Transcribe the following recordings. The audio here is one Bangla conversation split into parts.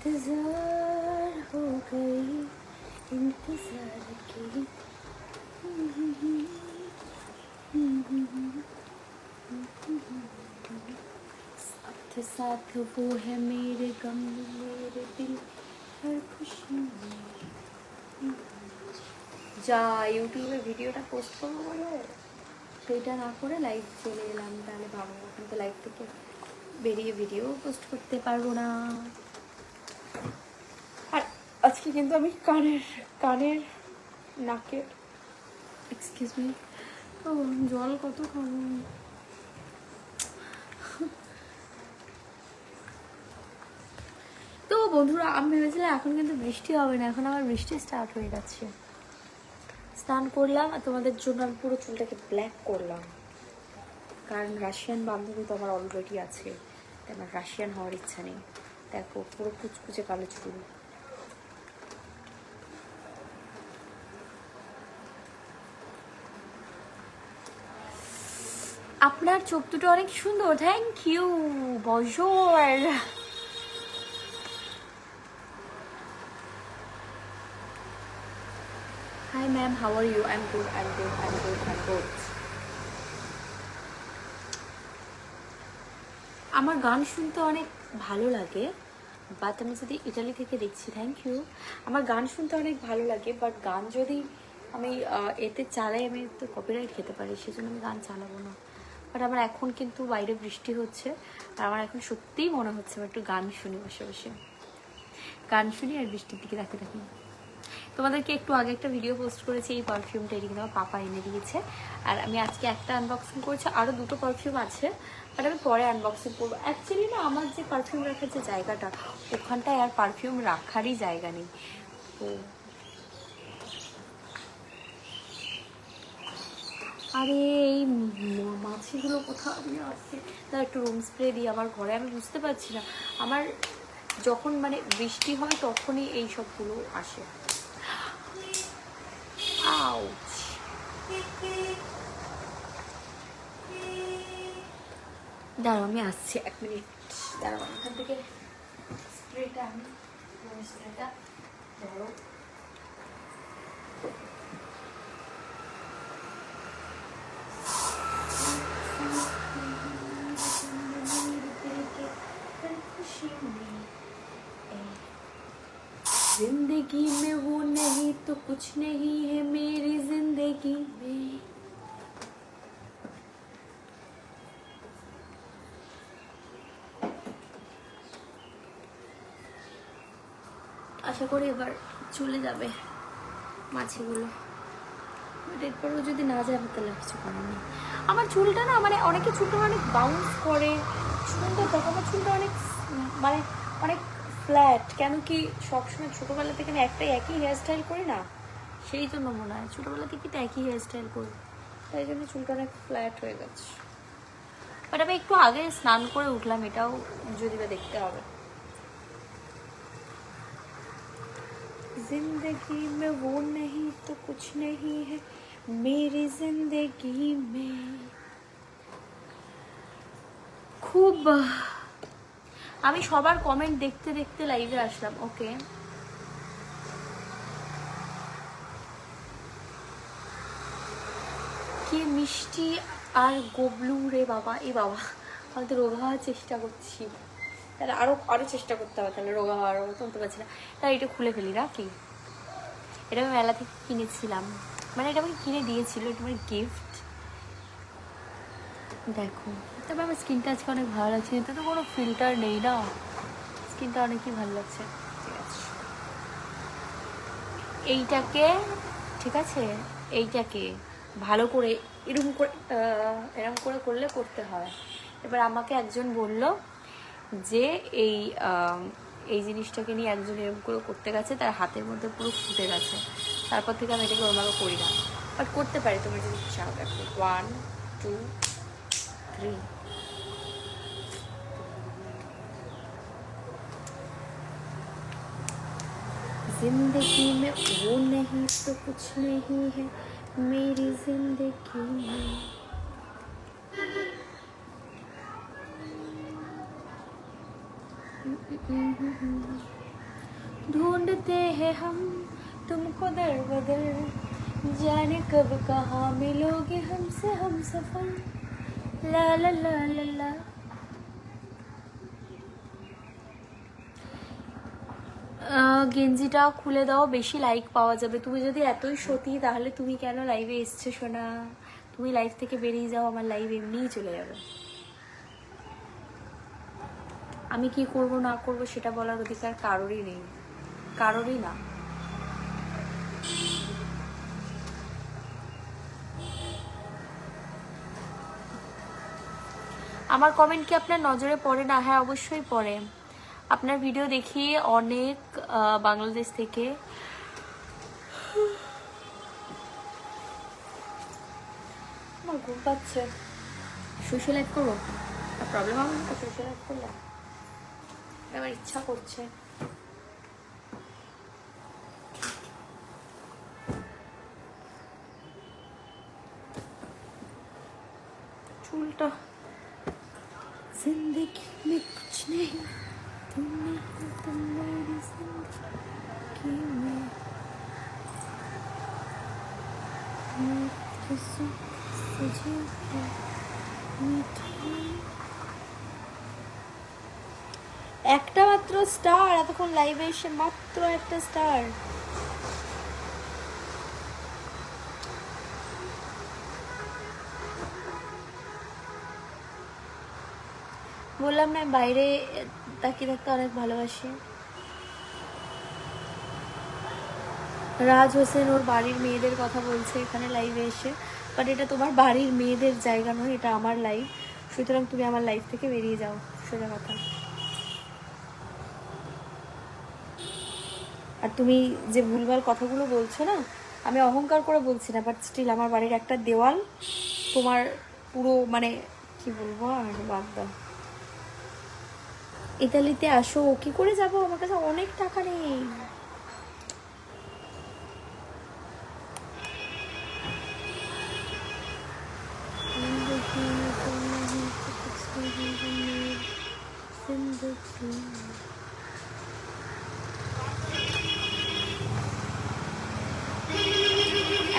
इंतजार हो गई इंतजार की साथ साथ वो है मेरे गम मेरे दिल हर खुशी में যা ইউটিউবে ভিডিওটা পোস্ট করবো বলে সেইটা না করে লাইভ চলে এলাম তাহলে ভাবো এখন তো লাইভ থেকে বেরিয়ে ভিডিও পোস্ট করতে পারবো না আর আজকে কিন্তু আমি কানের কানের নাকের এক্সকিউজ মি জল কত খাব? তো বন্ধুরা, আমি ভেবেছিলাম এখন কিন্তু বৃষ্টি হবে না, এখন আমার বৃষ্টি স্টার্ট হয়ে গেছে স্নান করলাম, আর তোমাদের জন্য আমি পুরো চুলটাকে ব্ল্যাক করলাম। কারণ রাশিয়ান বান্ধবী তো আমার অলরেডি আছে, তাই আমার রাশিয়ান হওয়ার ইচ্ছা নেই। দেখো, পুরো কুচকুচে কালো চুল। আপনার চোখ দুটো অনেক সুন্দর। থ্যাংক ইউ বজর Hi ma'am, how are you? I'm good I'm good, I'm good, I'm good আমার গান শুনতে অনেক ভালো লাগে বাট আমি যদি ইটালি থেকে দেখছি থ্যাংক ইউ আমার গান শুনতে অনেক ভালো লাগে বাট গান যদি আমি এতে চালাই আমি তো কপিরাইট খেতে পারি সেজন্য আমি গান চালাবো না। বাট আমার এখন কিন্তু বাইরে বৃষ্টি হচ্ছে, আর আমার এখন সত্যিই মনে হচ্ছে আমি একটু গান শুনি বসে বসে। গান শুনি আর বৃষ্টির দিকে তাকিয়ে থাকি। তোমাদেরকে একটু আগে একটা ভিডিও পোস্ট করেছি, এই পারফিউমটা এটি কিন্তু আমার পাপা এনে দিয়েছে। আর আমি আজকে একটা আনবক্সিং করছি আরও দুটো পারফিউম আছে বাট আমি পরে আনবক্সিং করব। অ্যাকচুয়ালি না, আমার যে পারফিউম রাখার যে জায়গাটা, ওখানটায় আর পারফিউম রাখারই জায়গা নেই। তো আরে, এই মাছিগুলো কোথাও আসছে। তার একটু রুম স্প্রে দিই আমার ঘরে, আমি বুঝতে পারছি না। আমার যখন মানে বৃষ্টি হয়, তখনই এই সবগুলো আসে। আউচ দাঁড়াও, আমি আসছি এক মিনিট দাঁড়াও, এখান থেকে স্প্রেটা আমি স্প্রেটা ধরো। जिंदगी में वो नहीं तो कुछ नहीं है मेरी जिंदगी में আশা করি এবার চলে যাবে মাছিগুলো বাট এরপরেও যদি না যাবে তাহলে আর কিছু করার নেই আমার চুলটা না মানে অনেকে চুলটা অনেক বাউন্স করে সুন্দর দেখো আমার চুলটা অনেক উম, মানে অনেক ফ্ল্যাট কেন কি সবসময় ছোটোবেলা থেকে না একটাই একই হেয়ার স্টাইল করি না সেই জন্য মনে হয় ছোটোবেলা থেকে তো একই হেয়ার স্টাইল করি তাই জন্য চুলটা অনেক ফ্ল্যাট হয়ে গেছে বাট আমি একটু আগে স্নান করে উঠলাম এটাও যদি বা দেখতে হবে जिंदगी में वो नहीं तो कुछ नहीं है मेरी जिंदगी में খুব আমি সবার কমেন্ট দেখতে দেখতে লাইভে আসলাম ওকে কি মিষ্টি আর গোবলু রে বাবা, এ বাবা আমি তো রোগা হওয়ার চেষ্টা করছি। তাহলে আরও আরও চেষ্টা করতে হবে, তাহলে রোগা হওয়ার তুলতে পারছি না। তাহলে এটা খুলে ফেলি, না কি? এটা আমি মেলা থেকে কিনেছিলাম। মানে এটা আমাকে কিনে দিয়েছিল, এটা আমার গিফট দেখো। তবে আমার স্কিনটা আজকে অনেক ভালো লাগছে, এতে তো কোনো ফিল্টার নেই না। স্কিনটা অনেকই ভালো লাগছে। ঠিক আছে। এইটাকে, ঠিক আছে? এইটাকে ভালো করে এরকম করে এরকম করে করলে করতে হয়। এবার আমাকে একজন বলল যে এই এই জিনিসটাকে নিয়ে একজন এরকম করে করতে গেছে, তার হাতের মধ্যে পুরো ফুটে গেছে। তারপর থেকে আমি এটাকে ওরমাকে করি না। বাট করতে পারি তুমি যদি চাও। দেখো ওয়ান টু থ্রি ज़िंदगी में वो नहीं तो कुछ नहीं है, मेरी ज़िंदगी में। ढूंढते हैं हम तुमको दर बदर, जाने कब कहाँ मिलोगे हमसे हम सफ़र। লা লা লা লা লা। গেঞ্জিটা খুলে দাও, বেশি লাইক পাওয়া যাবে। তুমি যদি এতই সতী, তাহলে তুমি কেন লাইভে এসছো, সোনা? তুমি লাইভ থেকে বেরিয়ে যাও, আমার লাইভ এমনিই চলে যাবে। আমি কি করব, না করব, সেটা বলার অধিকার কারোরই নেই। কারোরই না। আমার কমেন্ট কি আপনার নজরে পড়ে? না হ্যাঁ অবশ্যই পড়ে। আপনার ভিডিও দেখি অনেক বাংলাদেশ থেকে। আমার ঘুম পাচ্ছে। শুয়ে লাইভ করব প্রবলেম হবে না? শুয়ে লাইভ করলে আমার ইচ্ছা করছে। চুলটা जिंदगी में कुछ नहीं तुम नहीं तुम मेरी जिंदगी में मेरे सुख सजे है मिठाई একটা মাত্র স্টার এতক্ষণ লাইভে এসে মাত্র একটা স্টার বললাম না, বাইরে তাকিয়ে থাকতে অনেক ভালোবাসি। রাজ হোসেন ওর বাড়ির মেয়েদের কথা বলছে এখানে লাইভে এসে। বাট এটা তোমার বাড়ির মেয়েদের জায়গা নয়, এটা আমার লাইভ সুতরাং তুমি আমার লাইফ থেকে বেরিয়ে যাও, সোজা কথা। আর তুমি যে ভুলভাল কথাগুলো বলছো না, আমি অহংকার করে বলছি না বাট স্টিল আমার বাড়ির একটা দেওয়াল তোমার পুরো মানে কি বলব আর বাদ দাও ইতালিতে আসো, কি করে যাব? আমার কাছে অনেক টাকা নেই।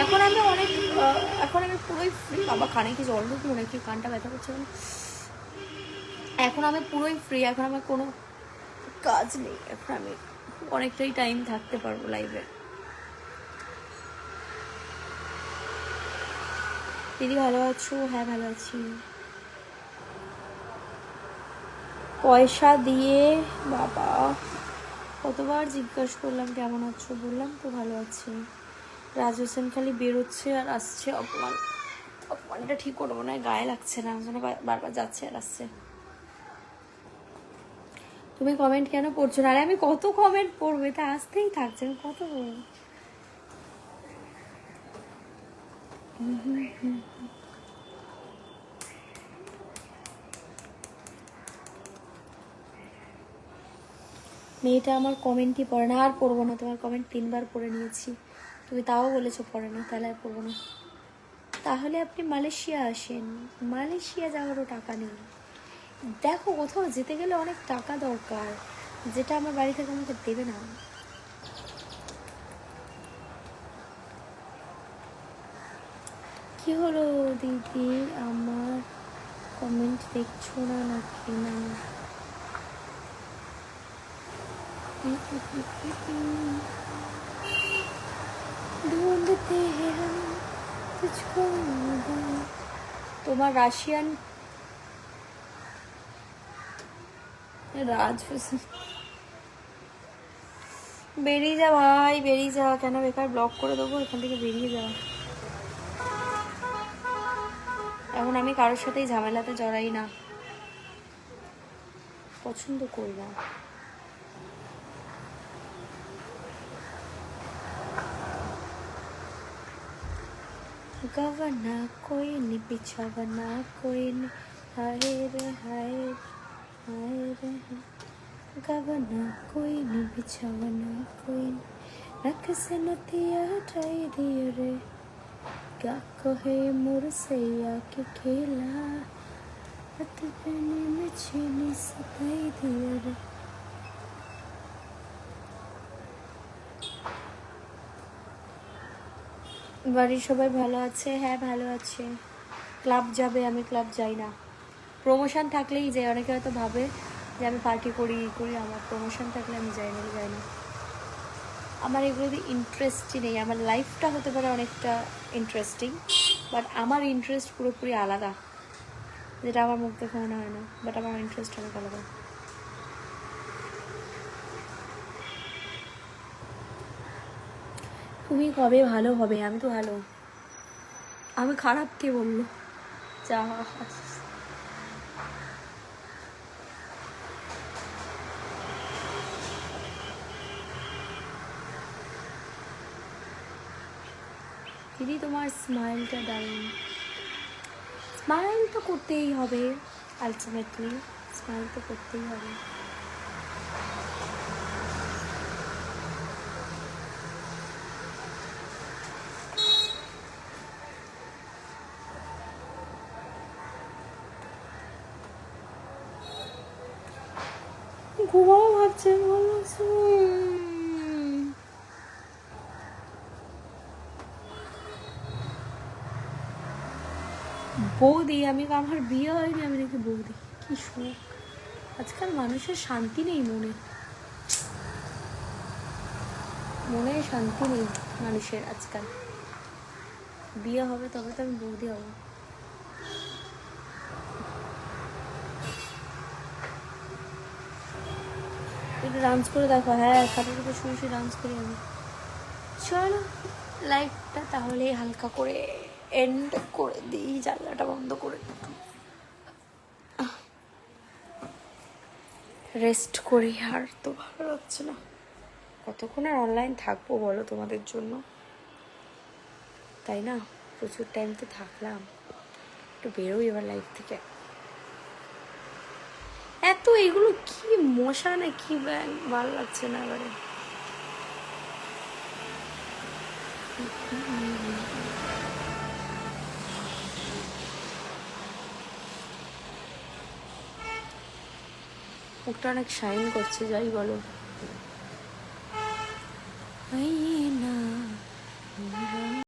এখন আমি অনেক এখন আমি পুরোই ফ্রি বাবা, কানে কি জল ঢুকলো নাকি? কানটা ব্যথা করছে? এখন আমি পুরোই ফ্রি এখন আমার কোনো কাজ নেই। এখন আমি অনেকটাই টাইম থাকতে পারব লাইভে দিদি, ভালো আছো? হ্যাঁ ভালো আছি। পয়সা দিয়ে, বাবা, কতবার জিজ্ঞাসা করলাম, কেমন আছো? বললাম তো ভালো আছি। রাজ হোসেন খালি বেরোচ্ছে আর আসছে, অপমান। অপমানটা ঠিক করব না, গায়ে লাগছে না যেন বারবার যাচ্ছে আর আসছে। তুমি কমেন্ট কেন পড়ছো না? আরে আমি কত কমেন্ট পড়ব এটা আসতেই থাকছে, আমি কত পড়ব মেয়েটা আমার কমেন্টই পড়ে না, আর পড়ব না। তোমার কমেন্ট তিনবার পড়ে নিয়েছি। তুমি তাও বলেছ পড়ে না, তাহলে আর পড়ব না। তাহলে আপনি মালয়েশিয়া আসেন। মালয়েশিয়া যাওয়ারও টাকা নেই। দেখো কোথাও যেতে গেলে অনেক টাকা দরকার যেটা আমার বাড়ি থেকে আমাকে দেবে না কি হলো দিদি আমার কমেন্ট দেখছো না নাকি না ढूंढते हैं हम तुझको তোমার রাশিয়ান রাজ হোসেন বেরিয়ে যা ভাই বেরিয়ে যা কেন বেকার ব্লক করে দেবো এখান থেকে বেরিয়ে যা এখন আমি কারোর সাথেই ঝামেলাতে জড়াই না পছন্দ করি না गवना कोई नहीं बिछवना कोई नहीं हाय रे हाय हाय आए रहे गवना कोई नहीं बिछावना कोई रख से नतिया हटाई दिए रे क्या कहे मोर सैया के खेला हथ पहने में छीनी सताई दिए रे বাড়ির সবাই ভালো আছে হ্যাঁ ভালো আছে ক্লাব যাবে আমি ক্লাব যাই না প্রমোশন থাকলেই যাই অনেকে হয়তো ভাবে যে আমি পার্টি করি ই করি আমার প্রমোশন থাকলে আমি যাই না যাই না। আমার এগুলোতে ইন্টারেস্টই নেই। আমার লাইফটা হতে পারে অনেকটা ইন্টারেস্টিং বাট আমার ইন্টারেস্ট পুরোপুরি আলাদা। যেটা আমার মুখ দেখে মনে হয় না বাট আমার ইন্টারেস্ট অনেক আলাদা। তুমি কবে ভালো হবে? আমি তো ভালো। আমি খারাপ কে বলল? যা। দিদি, তোমার স্মাইলটা দারুণ। স্মাইল তো করতেই হবে আলটিমেটলি স্মাইল তো করতেই হবে। ঘুমাও ভাবছে ভালো বৌদি, আমি আমার বিয়ে হয়নি, আমি দেখি বৌদি। কি সুখ আজকাল মানুষের শান্তি নেই মনে। মনে শান্তি নেই মানুষের আজকাল। বিয়ে হবে, তবে তো আমি বৌদি হব। একটু ডান্স করে দেখো। হ্যাঁ খাটের উপর শুয়ে শুয়ে ডান্স করি আমি। চলো লাইটটা তাহলে হালকা করে। এন্ড করে দিই, জানলাটা বন্ধ করে রেস্ট করি আর তো ভালো লাগছে না। কতক্ষণ আর অনলাইন থাকব বলো তোমাদের জন্য? তাই না? প্রচুর টাইম তো থাকলাম। একটু বেরোই এবার লাইফ থেকে। এত এগুলো কি মশা না কি ব্যাং, ভালো লাগছে না এবারে। মুখটা অনেক শাইন করছে যাই বলো। এই